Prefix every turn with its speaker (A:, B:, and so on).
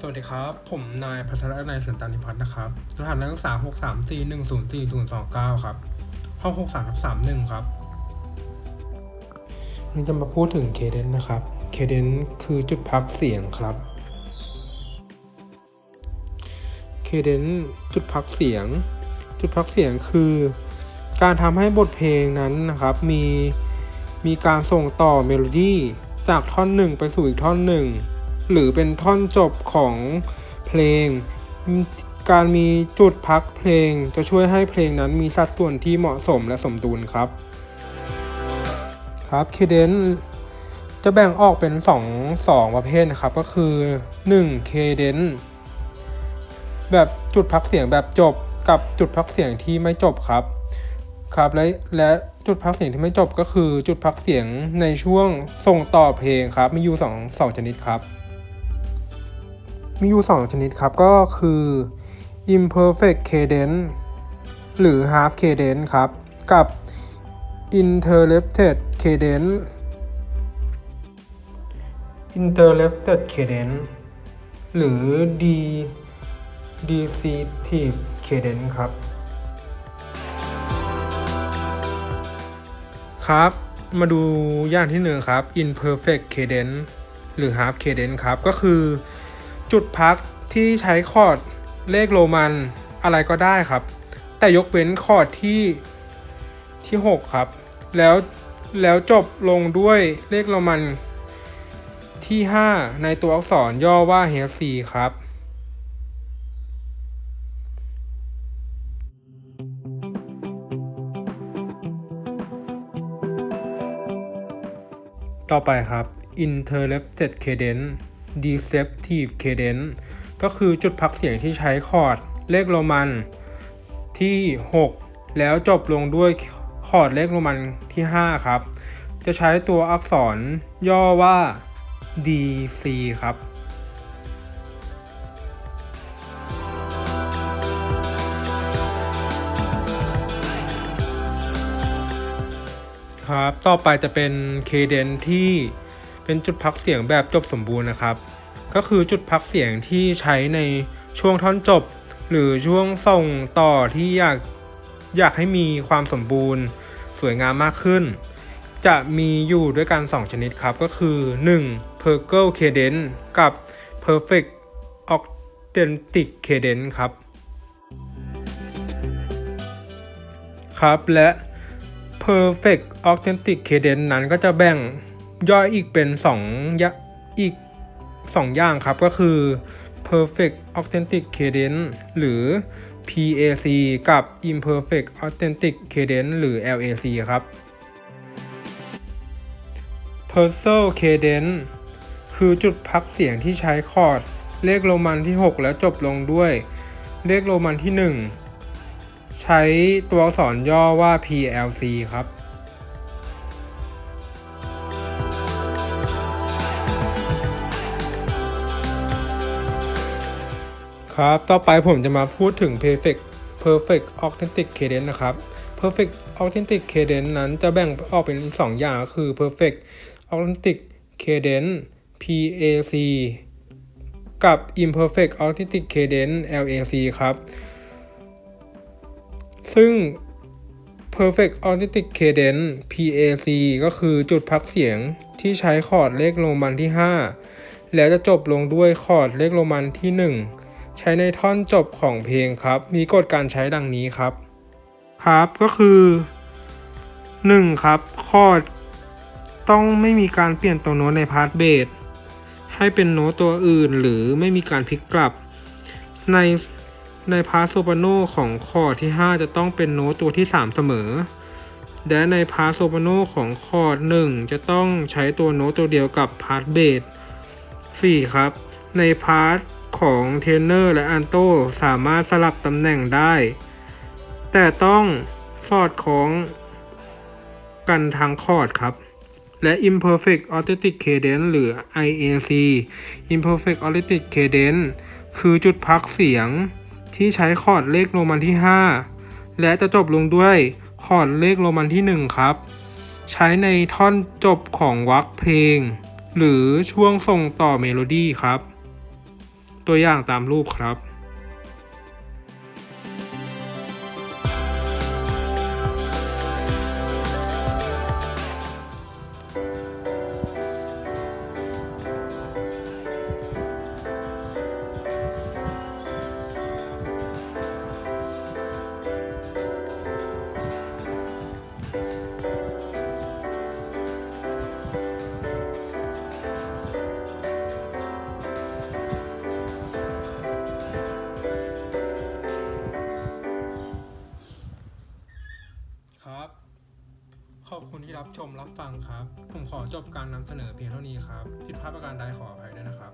A: สวัสดีครับ ผมนายพัทรนายสันตานิพัฒน์นะครับ รหัสนักศึกษา 6 3 4 1 0 4 0 2 9 ครับ ห้อง 6 3 3 1ครับวันนี้จะมาพูดถึงเคเดนนะครับ เคเดนคือจุดพักเสียงครับ เคเดนจุดพักเสียง จุดพักเสียงคือ การทำให้บทเพลงนั้นนะครับ มีมีการส่งต่อเมโลดี้จากท่อนหนึ่งไปสู่อีกท่อนหนึ่ง หรือเป็นท่อนจบของเพลง การมีจุดพักเพลงจะช่วยให้เพลงนั้นมีสัดส่วนที่เหมาะสมและสมดุลครับ ครับเคเดนจะแบ่งออกเป็น 2 2 ประเภทนะครับ ก็คือ1เคเดนแบบจุดพักเสียงแบบจบกับจุดพักเสียงที่ไม่จบครับครับและและจุดพักเสียงที่ไม่จบก็คือจุดพักเสียงในช่วงส่งต่อเพลงครับมีอยู่2 2ชนิดครับ มีอยู่ 2 ชนิดครับ ก็คือ imperfect cadence หรือ half cadence ครับ กับ interrupted cadence interrupted cadence หรือ d decisive cadence ครับ ครับ มาดูอย่างที่หนึ่งครับ imperfect cadence หรือ half cadence ครับ ก็คือ จุดพักที่ใช้คอร์ดเลขโรมันอะไรก็ได้ครับ แต่ยกเว้นคอร์ดที่ที่ 6 ครับ แล้วแล้วจบลงด้วยเลขโรมันที่ 5 ในตัวอักษรย่อว่า H4 ครับต่อไปครับ interrupted cadence deceptive cadence ก็คือจุดพักเสียงที่ใช้คอร์ดเลขโรมันที่ 6 แล้วจบลงด้วยคอร์ดเลขโรมันที่ 5 ครับ จะใช้ตัวอักษรย่อว่า DC ครับครับ ต่อไปจะเป็นเคเดนที่ เป็นจุดพักเสียงแบบจบสมบูรณ์นะครับ ก็คือจุดพักเสียงที่ใช้ในช่วงท่อนจบ หรือช่วงส่งต่อที่อยากอยากให้มีความสมบูรณ์ สวยงามมากขึ้น จะมีอยู่ด้วยกัน 2 ชนิดครับ ก็คือ 1. p e r g l e cadence กับ perfect octentic cadence ครับ ครับและ perfect authentic cadence นั้นก็จะแบ่ง ย่อยอีกเป็น2อยะอีก 2 อย่างครับก็คือ perfect authentic cadence หรือ PAC กับ imperfect authentic cadence หรือ LAC ครับ p e r s o cadence คือจุดพักเสียงที่ใช้คอร์ด เลขโรมันที่ 6 แล้วจบลงด้วย เลขโรมันที่ 1 ใช้ตัวอักษรย่อว่า PLC ครับ ครับ ต่อไปผมจะมาพูดถึง perfect perfect authentic cadence นะครับ perfect authentic cadence นั้นจะแบ่งออกเป็นสองอย่างคือ perfect authentic cadence PAC กับ imperfect authentic cadence LAC ครับ ซึ่ง perfect authentic cadence PAC ก็คือจุดพักเสียงที่ใช้คอร์ดเลขโรมันที่ 5 แล้วจะจบลงด้วยคอร์ดเลขโรมันที่ 1 ใช้ในท่อนจบของเพลงครับ มีกฎการใช้ดังนี้ครับ ครับก็คือ 1. ครับคอร์ดต้องไม่มีการเปลี่ยนตัวโน้ตในพาร์ทเบสให้เป็นโน้ตตัวอื่นหรือไม่มีการพลิกกลับ ในในพาร์ทโซปราโนของคอร์ดที่ 5 จะต้องเป็นโน้ตตัวที่ 3 เสมอ และในพาร์ทโซปราโนของคอร์ด1จะต้องใช้ตัวโน้ตตัวเดียวกับพาร์ทเบส 4. ครับ ในพาร์ท ของเทนเนอร์และอันโตสามารถสลับตำแหน่งได้ แต่ต้องสอดคล้องกันทางคอร์ดครับ และ imperfect authentic cadence หรือ IAC imperfect authentic cadence คือจุดพักเสียงที่ใช้คอร์ดเลขโรมันที่ 5 และจะจบลงด้วยคอร์ดเลขโรมันที่ 1 ครับ ใช้ในท่อนจบของวรรคเพลง หรือช่วงส่งต่อเมโลดี้ครับ ตัวอย่างตามรูปครับ รับชมรับฟังครับ ผมขอจบการนำเสนอเพียงเท่านี้ครับ ผิดพลาดประการใดขออภัยด้วยนะครับ